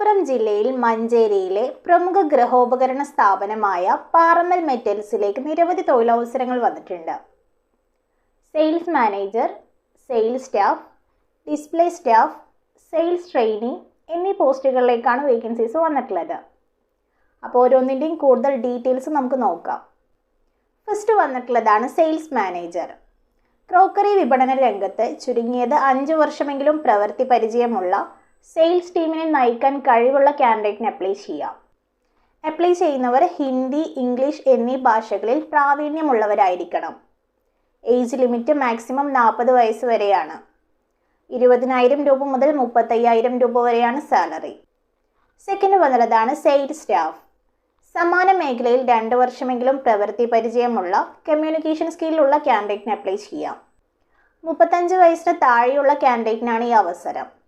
മലപ്പുറം ജില്ലയിൽ മഞ്ചേരിയിലെ പ്രമുഖ ഗ്രഹോപകരണ സ്ഥാപനമായ പാറമൽ മെറ്റൽസിലേക്ക് നിരവധി തൊഴിലവസരങ്ങൾ വന്നിട്ടുണ്ട്. Sales manager sales staff display staff sales training എന്നീ പോസ്റ്റുകളിലേക്കാണ് വേക്കൻസീസ് വന്നിട്ടുള്ളത്. അപ്പോൾ ഓരോന്നിന്റെയും കൂടുതൽ ഡീറ്റെയിൽസ് നമുക്ക് നോക്കാം. ഫസ്റ്റ് വന്നിട്ടുള്ളതാണ് സെയിൽസ് മാനേജർ. ക്രോക്കറി വിപണന രംഗത്ത് ചുരുങ്ങിയത് അഞ്ച് വർഷമെങ്കിലും പ്രവൃത്തി പരിചയമുള്ള സെയിൽസ് ടീമിനെ നയിക്കാൻ കഴിവുള്ള കാൻഡിഡേറ്റിന് അപ്ലൈ ചെയ്യാം. അപ്ലൈ ചെയ്യുന്നവർ ഹിന്ദി ഇംഗ്ലീഷ് എന്നീ ഭാഷകളിൽ പ്രാവീണ്യമുള്ളവരായിരിക്കണം. ഏജ് ലിമിറ്റ് മാക്സിമം നാൽപ്പത് വയസ്സ് വരെയാണ്. ഇരുപതിനായിരം രൂപ മുതൽ മുപ്പത്തയ്യായിരം രൂപ വരെയാണ് സാലറി സെക്കൻഡ് വന്നതാണ് സെയിൽസ് സ്റ്റാഫ് സമാന മേഖലയിൽ രണ്ട് വർഷമെങ്കിലും പ്രവൃത്തി പരിചയമുള്ള കമ്മ്യൂണിക്കേഷൻ സ്കില്ലുള്ള ക്യാൻഡിഡേറ്റിന് അപ്ലൈ ചെയ്യാം. മുപ്പത്തഞ്ച് വയസ്സിന് താഴെയുള്ള ക്യാൻഡിഡേറ്റിനാണ് ഈ അവസരം.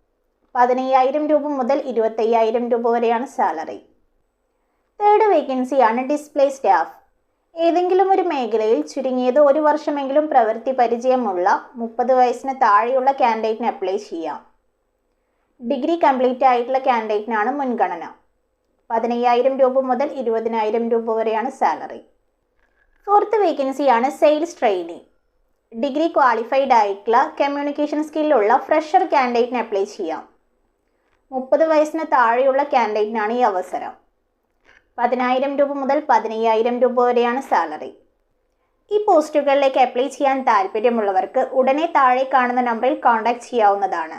പതിനയ്യായിരം രൂപ മുതൽ ഇരുപത്തയ്യായിരം രൂപ വരെയാണ് സാലറി. തേർഡ് വേക്കൻസിയാണ് ഡിസ്പ്ലേ സ്റ്റാഫ്. ഏതെങ്കിലും ഒരു മേഖലയിൽ ചുരുങ്ങിയത് ഒരു വർഷമെങ്കിലും പ്രവൃത്തി പരിചയമുള്ള മുപ്പത് വയസ്സിന് താഴെയുള്ള കാൻഡിഡേറ്റിന് അപ്ലൈ ചെയ്യാം. ഡിഗ്രി കംപ്ലീറ്റ് ആയിട്ടുള്ള കാൻഡിഡേറ്റിനാണ് മുൻഗണന. പതിനയ്യായിരം രൂപ മുതൽ ഇരുപതിനായിരം രൂപ വരെയാണ് സാലറി. ഫോർത്ത് വേക്കൻസിയാണ് സെയിൽസ് ട്രെയിനി ഡിഗ്രി ക്വാളിഫൈഡ് ആയിട്ടുള്ള കമ്മ്യൂണിക്കേഷൻ സ്കില്ലുള്ള ഫ്രഷർ കാൻഡിഡേറ്റിന് അപ്ലൈ ചെയ്യാം. മുപ്പത് വയസ്സിന് താഴെയുള്ള കാൻഡിഡേറ്റിനാണ് ഈ അവസരം. പതിനായിരം രൂപ മുതൽ പതിനയ്യായിരം രൂപ വരെയാണ് സാലറി. ഈ പോസ്റ്റുകളിലേക്ക് അപ്ലൈ ചെയ്യാൻ താല്പര്യമുള്ളവർക്ക് ഉടനെ താഴെ കാണുന്ന നമ്പറിൽ കോൺടാക്റ്റ് ചെയ്യാവുന്നതാണ്.